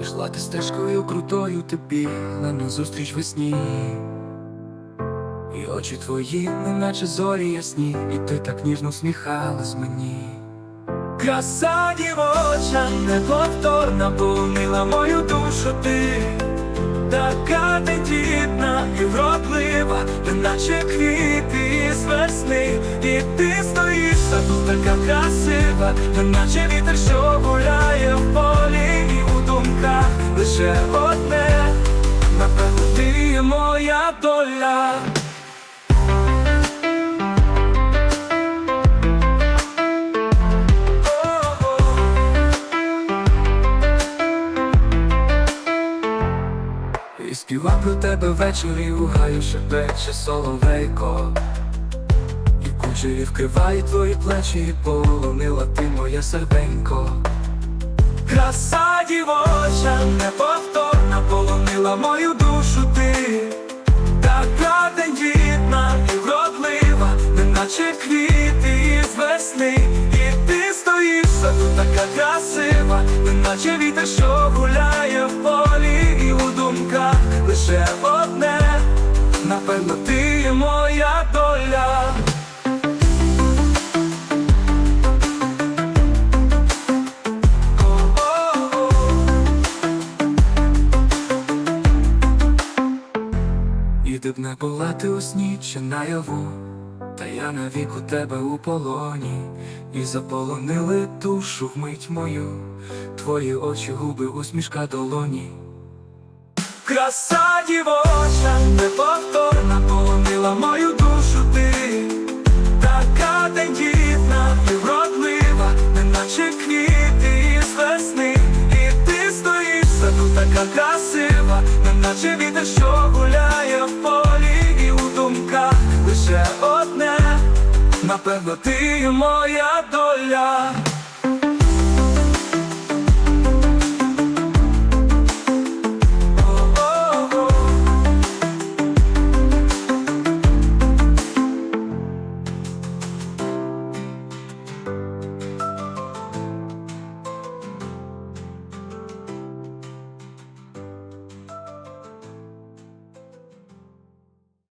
Йшла ти стежкою крутою тобі на зустріч весні. І очі твої, неначе зорі ясні, і ти так ніжно всміхалась мені. Краса дівоча, неповторна, повнила мою душу ти, така тендітна і вродлива, неначе квіти з весни, і ти стоїш, тут така красива, неначе вітер, що гуляє в полі, лише одне, напевно, ти моя доля. І співа про тебе ввечері у гаю шепече соловейко І кучері вкриває твої плечі, і полонила ти моє серденько. Краса дівоча, неповторна, полонила мою душу ти, така тендітна і вродлива, неначе квіти із весни, і ти стоїш, тут така красива, неначе вітер, що гуляє в полі, і у думках лише одне, напевно, ти моя доля. І б не була ти у сні чи наяву, та я навік у тебе у полоні, і заполонили душу вмить мою, твої очі, губи, усмішка долоні. Краса дівоча, неповторна, полонила така красива, неначе вітер, що гуляє в полі, і у думках лише одне, напевно, ти моя доля.